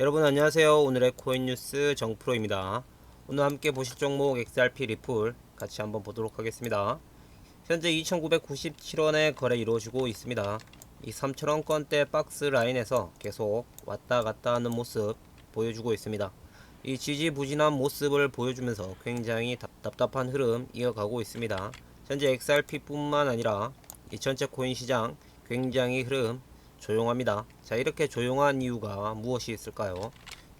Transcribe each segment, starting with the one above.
여러분 안녕하세요. 오늘의 코인 뉴스 정프로입니다. 오늘 함께 보실 종목 XRP 리플 같이 한번 보도록 하겠습니다. 현재 2,997원에 거래 이루어지고 있습니다. 이 3,000원권대 박스 라인에서 계속 왔다 갔다 하는 모습 보여주고 있습니다. 이 지지부진한 모습을 보여주면서 굉장히 답, 답답한 흐름 이어가고 있습니다. 현재 XRP뿐만 아니라 이 전체 코인 시장 굉장히 흐름 조용합니다. 자, 이렇게 조용한 이유가 무엇이 있을까요?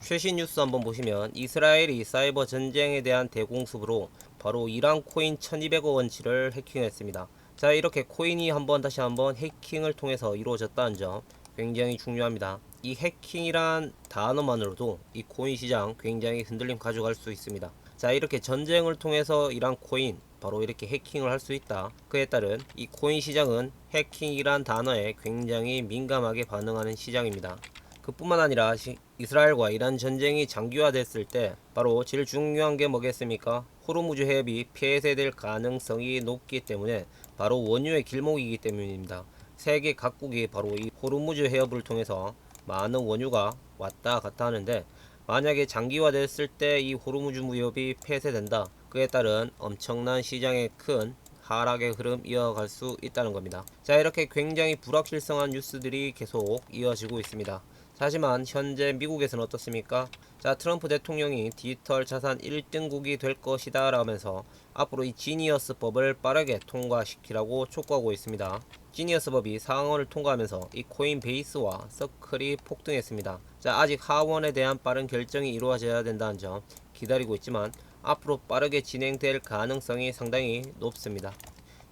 최신 뉴스 한번 보시면 이스라엘이 사이버 전쟁에 대한 대공습으로 바로 이란 코인 1200억 원치를 해킹했습니다. 자, 이렇게 코인이 한번 다시 한번 해킹을 통해서 이루어졌다는 점 굉장히 중요합니다. 이 해킹이란 단어만으로도 이 코인 시장 굉장히 흔들림 가져갈 수 있습니다. 자, 이렇게 전쟁을 통해서 이란 코인 바로 이렇게 해킹을 할 수 있다. 그에 따른 이 코인 시장은 해킹이란 단어에 굉장히 민감하게 반응하는 시장입니다. 그뿐만 아니라 시- 이스라엘과 이란 전쟁이 장기화됐을 때 바로 제일 중요한 게 뭐겠습니까? 호르무즈 해협이 폐쇄될 가능성이 높기 때문에 바로 원유의 길목이기 때문입니다. 세계 각국이 바로 이 호르무즈 해협을 통해서 많은 원유가 왔다 갔다 하는데 만약에 장기화됐을 때 이 호르무즈 무협이 폐쇄된다. 그에 따른 엄청난 시장의 큰 하락의 흐름 이어갈 수 있다는 겁니다. 자 이렇게 굉장히 불확실성한 뉴스들이 계속 이어지고 있습니다. 하지만 현재 미국에서는 어떻습니까? 자 트럼프 대통령이 디지털 자산 1등국이 될 것이다 라면서 앞으로 이 지니어스 법을 빠르게 통과시키라고 촉구하고 있습니다. 지니어스 법이 상원을 통과하면서 이 코인 베이스와 서클이 폭등했습니다. 자 아직 하원에 대한 빠른 결정이 이루어져야 된다는 점 기다리고 있지만 앞으로 빠르게 진행될 가능성이 상당히 높습니다.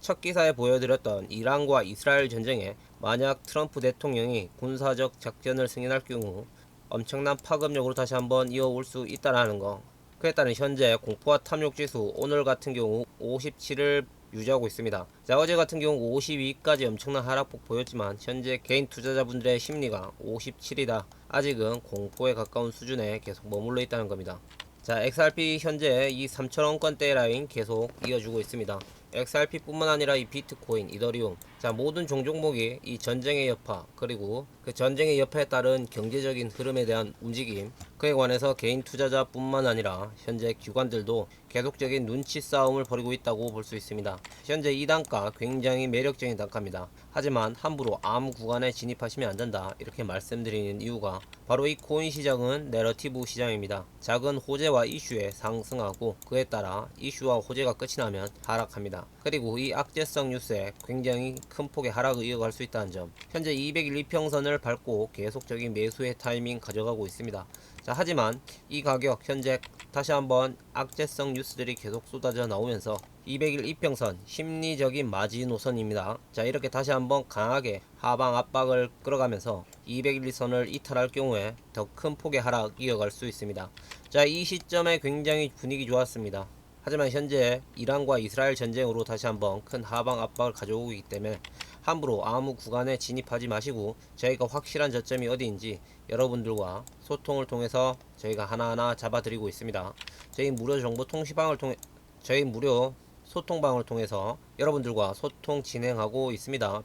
첫 기사에 보여드렸던 이란과 이스라엘 전쟁에 만약 트럼프 대통령이 군사적 작전을 승인할 경우 엄청난 파급력으로 다시 한번 이어올 수 있다라는 거. 그에 따른 현재 공포와 탐욕 지수 오늘 같은 경우 57을 유지하고 있습니다. 자 어제 같은 경우 52까지 엄청난 하락폭 보였지만 현재 개인 투자자분들의 심리가 57이다. 아직은 공포에 가까운 수준에 계속 머물러 있다는 겁니다. 자, XRP 현재 이 3,000원권대 라인 계속 이어주고 있습니다. XRP뿐만 아니라 이 비트코인, 이더리움, 자 모든 종종목이 이 전쟁의 여파 그리고 그 전쟁의 여파에 따른 경제적인 흐름에 대한 움직임 그에 관해서 개인 투자자뿐만 아니라 현재 기관들도 계속적인 눈치 싸움을 벌이고 있다고 볼 수 있습니다. 현재 이 단가 굉장히 매력적인 단가입니다. 하지만 함부로 아무 구간에 진입하시면 안 된다 이렇게 말씀드리는 이유가 바로 이 코인 시장은 내러티브 시장입니다. 작은 호재와 이슈에 상승하고 그에 따라 이슈와 호재가 끝이 나면 하락합니다. 그리고 이 악재성 뉴스에 굉장히 큰 폭의 하락을 이어갈 수 있다는 점. 현재 200일 이평선을 밟고 계속적인 매수의 타이밍 가져가고 있습니다. 자, 하지만 이 가격 현재 다시 한번 악재성 뉴스들이 계속 쏟아져 나오면서 200일 이평선 심리적인 마지노선입니다. 자, 이렇게 다시 한번 강하게 하방 압박을 끌어가면서 200일 선을 이탈할 경우에 더 큰 폭의 하락 이어갈 수 있습니다. 자, 이 시점에 굉장히 분위기 좋았습니다. 하지만 현재 이란과 이스라엘 전쟁으로 다시 한번 큰 하방 압박을 가져오고 있기 때문에 함부로 아무 구간에 진입하지 마시고 저희가 확실한 저점이 어디인지 여러분들과 소통을 통해서 저희가 하나하나 잡아드리고 있습니다. 저희 무료 정보 통시방을 통해 저희 무료 소통방을 통해서 여러분들과 소통 진행하고 있습니다.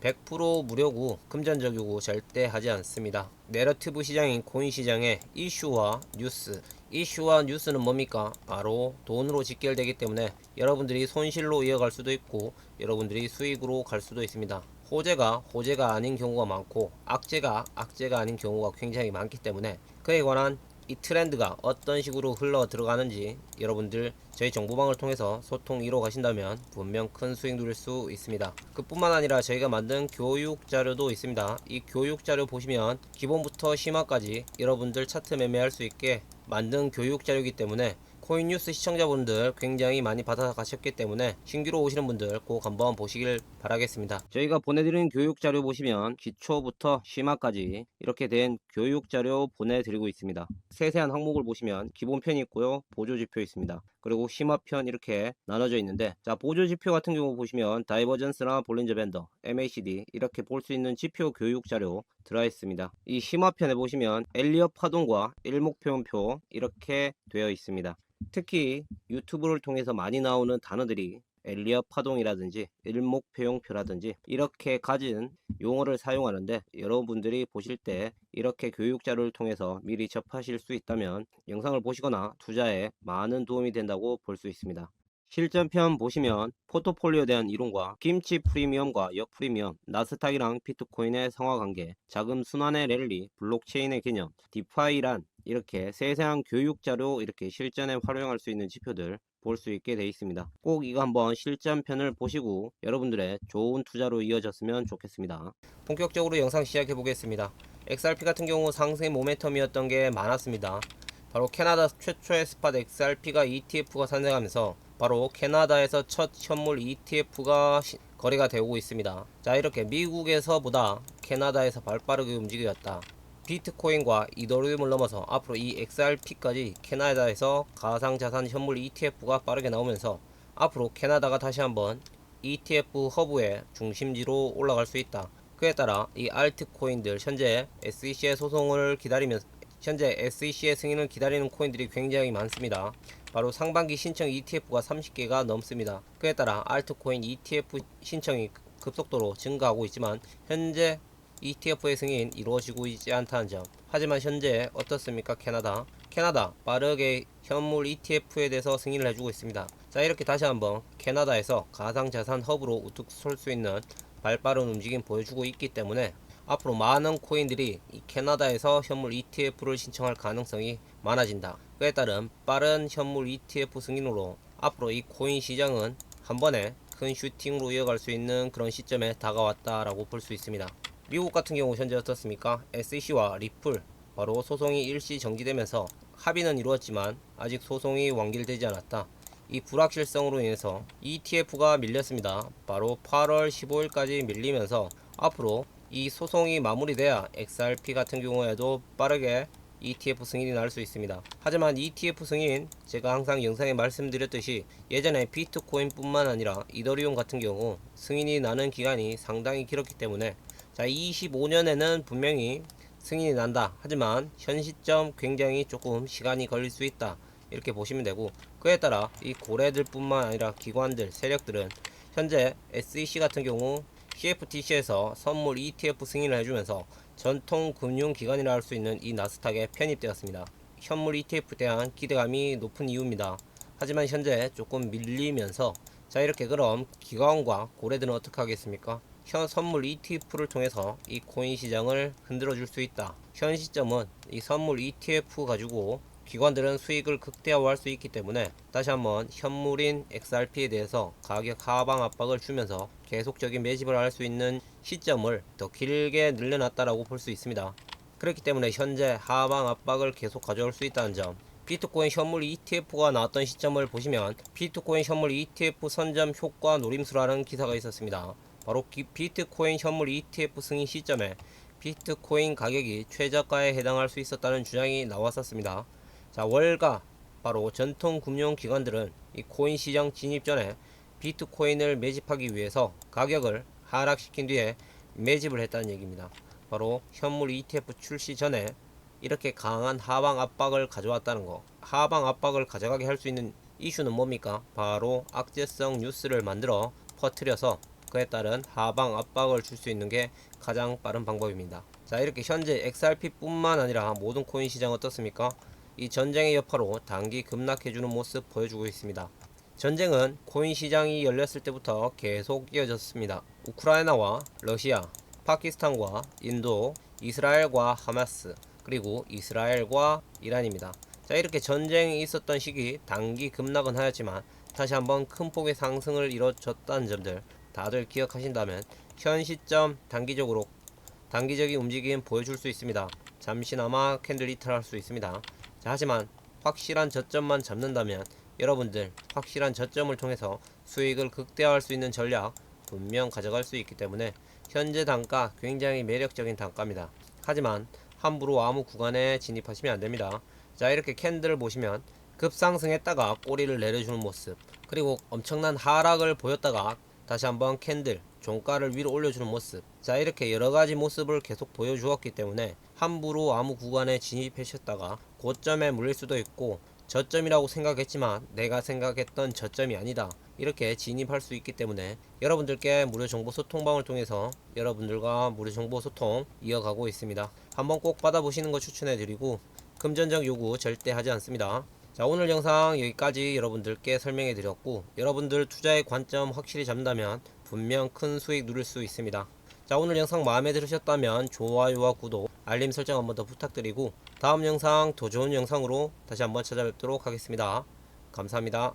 100% 무료고 금전적이고 절대 하지 않습니다. 내러티브 시장인 코인 시장의 이슈와 뉴스 이슈와 뉴스는 뭡니까? 바로 돈으로 직결되기 때문에 여러분들이 손실로 이어갈 수도 있고 여러분들이 수익으로 갈 수도 있습니다. 호재가 호재가 아닌 경우가 많고 악재가 악재가 아닌 경우가 굉장히 많기 때문에 그에 관한 이 트렌드가 어떤 식으로 흘러 들어가는지 여러분들 저희 정보방을 통해서 소통 이뤄 가신다면 분명 큰 수익 누릴 수 있습니다. 그뿐만 아니라 저희가 만든 교육 자료도 있습니다. 이 교육 자료 보시면 기본부터 심화까지 여러분들 차트 매매할 수 있게 만든 교육 자료이기 때문에 코인 뉴스 시청자분들 굉장히 많이 받아가셨기 때문에 신규로 오시는 분들 꼭 한번 보시길 바라겠습니다. 저희가 보내드리는 교육 자료 보시면 기초부터 심화까지 이렇게 된 교육 자료 보내드리고 있습니다. 세세한 항목을 보시면 기본편이 있고요. 보조지표 있습니다. 그리고 심화편 이렇게 나눠져 있는데 자 보조 지표 같은 경우 보시면 다이버전스나 볼린저 밴더, MACD 이렇게 볼 수 있는 지표 교육 자료 들어 있습니다. 이 심화편에 보시면 엘리엇 파동과 일목표현표 이렇게 되어 있습니다. 특히 유튜브를 통해서 많이 나오는 단어들이 엘리어 파동이라든지 일목표용표라든지 이렇게 가진 용어를 사용하는데 여러분들이 보실 때 이렇게 교육 자료를 통해서 미리 접하실 수 있다면 영상을 보시거나 투자에 많은 도움이 된다고 볼 수 있습니다. 실전편 보시면 포트폴리오에 대한 이론과 김치 프리미엄과 역 프리미엄, 나스닥이랑 비트코인의 상하관계, 자금 순환의 랠리, 블록체인의 개념, 디파이란 이렇게 세세한 교육 자료 이렇게 실전에 활용할 수 있는 지표들 볼 수 있게 되어 있습니다. 꼭 이거 한번 실전편을 보시고 여러분들의 좋은 투자로 이어졌으면 좋겠습니다. 본격적으로 영상 시작해 보겠습니다. XRP 같은 경우 상승의 모멘텀이었던 게 많았습니다. 바로 캐나다 최초의 스팟 XRP가 ETF가 산생하면서 바로 캐나다에서 첫 현물 ETF가 거래가 되고 있습니다. 자 이렇게 미국에서보다 캐나다에서 발빠르게 움직였다. 비트코인과 이더리움을 넘어서 앞으로 이 XRP까지 캐나다에서 가상자산 현물 ETF가 빠르게 나오면서 앞으로 캐나다가 다시 한번 ETF 허브의 중심지로 올라갈 수 있다. 그에 따라 이 알트코인들 현재 SEC의 소송을 기다리면서 현재 SEC의 승인을 기다리는 코인들이 굉장히 많습니다. 바로 상반기 신청 ETF가 30개가 넘습니다. 그에 따라 알트코인 ETF 신청이 급속도로 증가하고 있지만 현재 ETF의 승인 이루어지고 있지 않다는 점. 하지만 현재 어떻습니까 캐나다? 캐나다 빠르게 현물 ETF에 대해서 승인을 해주고 있습니다. 자 이렇게 다시 한번 캐나다에서 가상자산 허브로 우뚝 설 수 있는 발빠른 움직임 보여주고 있기 때문에 앞으로 많은 코인들이 이 캐나다에서 현물 ETF를 신청할 가능성이 많아진다. 그에 따른 빠른 현물 ETF 승인으로 앞으로 이 코인 시장은 한 번에 큰 슈팅으로 이어갈 수 있는 그런 시점에 다가왔다라고 볼 수 있습니다. 미국 같은 경우 현재 어떻습니까? SEC와 리플 바로 소송이 일시 정지되면서 합의는 이루었지만 아직 소송이 완결되지 않았다. 이 불확실성으로 인해서 ETF가 밀렸습니다. 바로 8월 15일까지 밀리면서 앞으로 이 소송이 마무리돼야 XRP 같은 경우에도 빠르게 ETF 승인이 날 수 있습니다. 하지만 ETF 승인 제가 항상 영상에 말씀드렸듯이 예전에 비트코인뿐만 아니라 이더리움 같은 경우 승인이 나는 기간이 상당히 길었기 때문에 자 25년에는 분명히 승인이 난다. 하지만 현 시점 굉장히 조금 시간이 걸릴 수 있다. 이렇게 보시면 되고 그에 따라 이 고래들 뿐만 아니라 기관들 세력들은 현재 SEC 같은 경우 CFTC에서 선물 ETF 승인을 해주면서 전통 금융기관이라 할 수 있는 이 나스닥에 편입되었습니다. 현물 ETF에 대한 기대감이 높은 이유입니다. 하지만 현재 조금 밀리면서 자 이렇게 그럼 기관과 고래들은 어떻게 하겠습니까? 현 선물 ETF를 통해서 이 코인 시장을 흔들어 줄 수 있다. 현 시점은 이 선물 ETF 가지고 기관들은 수익을 극대화할 수 있기 때문에 다시 한번 현물인 XRP에 대해서 가격 하방 압박을 주면서 계속적인 매집을 할 수 있는 시점을 더 길게 늘려놨다라고 볼 수 있습니다. 그렇기 때문에 현재 하방 압박을 계속 가져올 수 있다는 점. 비트코인 현물 ETF가 나왔던 시점을 보시면 비트코인 현물 ETF 선점 효과 노림수라는 기사가 있었습니다. 바로 기- 비트코인 현물 ETF 승인 시점에 비트코인 가격이 최저가에 해당할 수 있었다는 주장이 나왔었습니다. 자, 월가 바로 전통 금융 기관들은 이 코인 시장 진입 전에 비트코인을 매집하기 위해서 가격을 하락시킨 뒤에 매집을 했다는 얘기입니다. 바로 현물 ETF 출시 전에 이렇게 강한 하방 압박을 가져왔다는 거. 하방 압박을 가져가게 할 수 있는 이슈는 뭡니까? 바로 악재성 뉴스를 만들어 퍼뜨려서 그에 따른 하방 압박을 줄 수 있는 게 가장 빠른 방법입니다. 자, 이렇게 현재 XRP뿐만 아니라 모든 코인 시장 어떻습니까? 이 전쟁의 여파로 단기 급락해주는 모습 보여주고 있습니다. 전쟁은 코인 시장이 열렸을 때부터 계속 이어졌습니다. 우크라이나와 러시아, 파키스탄과 인도, 이스라엘과 하마스, 그리고 이스라엘과 이란입니다. 자, 이렇게 전쟁이 있었던 시기 단기 급락은 하였지만 다시 한번 큰 폭의 상승을 이뤄졌다는 점들 다들 기억하신다면 현 시점 단기적으로 단기적인 움직임 보여줄 수 있습니다. 잠시나마 캔들 리틀 할수 있습니다. 자, 하지만 확실한 저점만 잡는다면 여러분들 확실한 저점을 통해서 수익을 극대화할 수 있는 전략 분명 가져갈 수 있기 때문에 현재 단가 굉장히 매력적인 단가입니다. 하지만 함부로 아무 구간에 진입하시면 안됩니다. 자 이렇게 캔들을 보시면 급상승했다가 꼬리를 내려주는 모습 그리고 엄청난 하락을 보였다가 다시 한번 캔들 종가를 위로 올려주는 모습 자 이렇게 여러가지 모습을 계속 보여주었기 때문에 함부로 아무 구간에 진입하셨다가 고점에 물릴 수도 있고 저점이라고 생각했지만 내가 생각했던 저점이 아니다 이렇게 진입할 수 있기 때문에 여러분들께 무료 정보 소통방을 통해서 여러분들과 무료 정보 소통 이어가고 있습니다. 한번 꼭 받아보시는 거 추천해 드리고 금전적 요구 절대 하지 않습니다. 자 오늘 영상 여기까지 여러분들께 설명해 드렸고 여러분들 투자의 관점 확실히 잡는다면 분명 큰 수익 누릴 수 있습니다. 자 오늘 영상 마음에 들으셨다면 좋아요와 구독 알림 설정 한번 더 부탁드리고 다음 영상 더 좋은 영상으로 다시 한번 찾아뵙도록 하겠습니다. 감사합니다.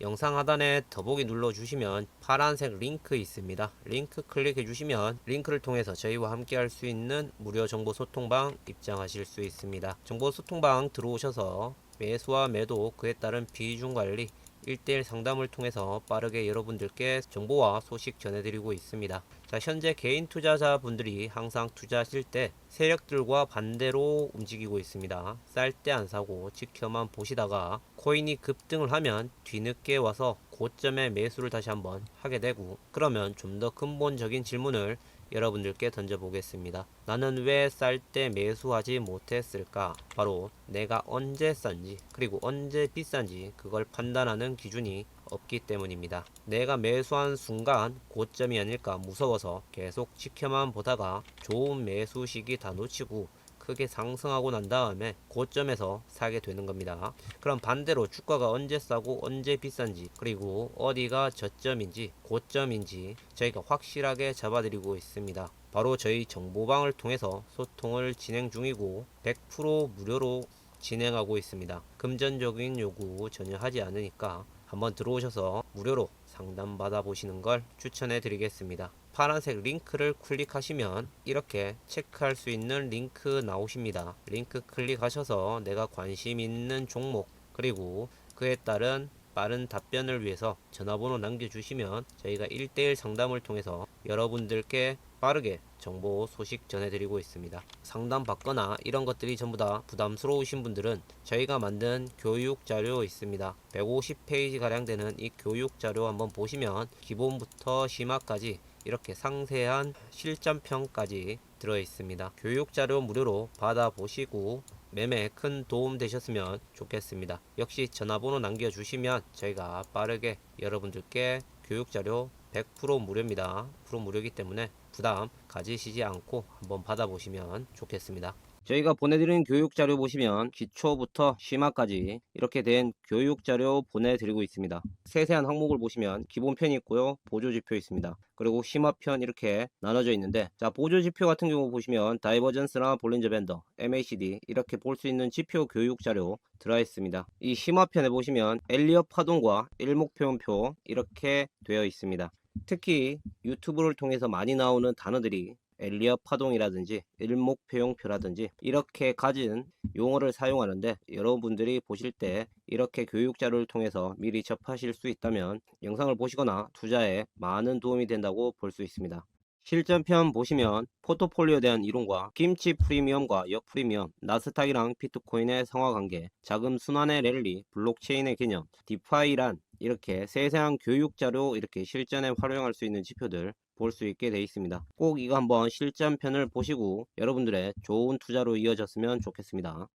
영상 하단에 더보기 눌러주시면 파란색 링크 있습니다. 링크 클릭해 주시면 링크를 통해서 저희와 함께 할 수 있는 무료 정보 소통방 입장하실 수 있습니다. 정보 소통방 들어오셔서 매수와 매도 그에 따른 비중 관리 1대1 상담을 통해서 빠르게 여러분들께 정보와 소식 전해드리고 있습니다. 자, 현재 개인 투자자분들이 항상 투자하실 때 세력들과 반대로 움직이고 있습니다. 쌀 때 안 사고 지켜만 보시다가 코인이 급등을 하면 뒤늦게 와서 고점에 매수를 다시 한번 하게 되고 그러면 좀 더 근본적인 질문을 여러분들께 던져보겠습니다. 나는 왜 쌀 때 매수하지 못했을까? 바로 내가 언제 싼지 그리고 언제 비싼지 그걸 판단하는 기준이 없기 때문입니다. 내가 매수한 순간 고점이 아닐까 무서워서 계속 지켜만 보다가 좋은 매수 시기 다 놓치고 크게 상승하고 난 다음에 고점에서 사게 되는 겁니다. 그럼 반대로 주가가 언제 싸고 언제 비싼지 그리고 어디가 저점인지 고점인지 저희가 확실하게 잡아드리고 있습니다. 바로 저희 정보방을 통해서 소통을 진행 중이고 100% 무료로 진행하고 있습니다. 금전적인 요구 전혀 하지 않으니까 한번 들어오셔서 무료로 상담 받아보시는 걸 추천해 드리겠습니다. 파란색 링크를 클릭하시면 이렇게 체크할 수 있는 링크 나오십니다. 링크 클릭하셔서 내가 관심 있는 종목 그리고 그에 따른 빠른 답변을 위해서 전화번호 남겨주시면 저희가 1대1 상담을 통해서 여러분들께 빠르게 정보 소식 전해드리고 있습니다. 상담 받거나 이런 것들이 전부 다 부담스러우신 분들은 저희가 만든 교육 자료 있습니다. 150페이지 가량 되는 이 교육 자료 한번 보시면 기본부터 심화까지 이렇게 상세한 실전평까지 들어 있습니다. 교육 자료 무료로 받아보시고 매매에 큰 도움 되셨으면 좋겠습니다. 역시 전화번호 남겨주시면 저희가 빠르게 여러분들께 교육 자료 100% 무료입니다. 100% 무료이기 때문에 부담 가지시지 않고 한번 받아보시면 좋겠습니다. 저희가 보내드리는 교육 자료 보시면 기초부터 심화까지 이렇게 된 교육 자료 보내드리고 있습니다. 세세한 항목을 보시면 기본편이 있고요. 보조지표 있습니다. 그리고 심화편 이렇게 나눠져 있는데 자 보조지표 같은 경우 보시면 다이버전스나 볼린저 밴더, MACD 이렇게 볼 수 있는 지표 교육 자료 들어 있습니다. 이 심화편에 보시면 엘리엇 파동과 일목표현표 이렇게 되어 있습니다. 특히 유튜브를 통해서 많이 나오는 단어들이 엘리엇 파동이라든지 일목표용표라든지 이렇게 가진 용어를 사용하는데 여러분들이 보실 때 이렇게 교육 자료를 통해서 미리 접하실 수 있다면 영상을 보시거나 투자에 많은 도움이 된다고 볼 수 있습니다. 실전편 보시면 포트폴리오에 대한 이론과 김치 프리미엄과 역 프리미엄, 나스닥이랑 비트코인의 상하관계, 자금 순환의 랠리, 블록체인의 개념, 디파이란 이렇게 세세한 교육 자료 이렇게 실전에 활용할 수 있는 지표들 볼 수 있게 되어 있습니다. 꼭 이거 한번 실전편을 보시고 여러분들의 좋은 투자로 이어졌으면 좋겠습니다.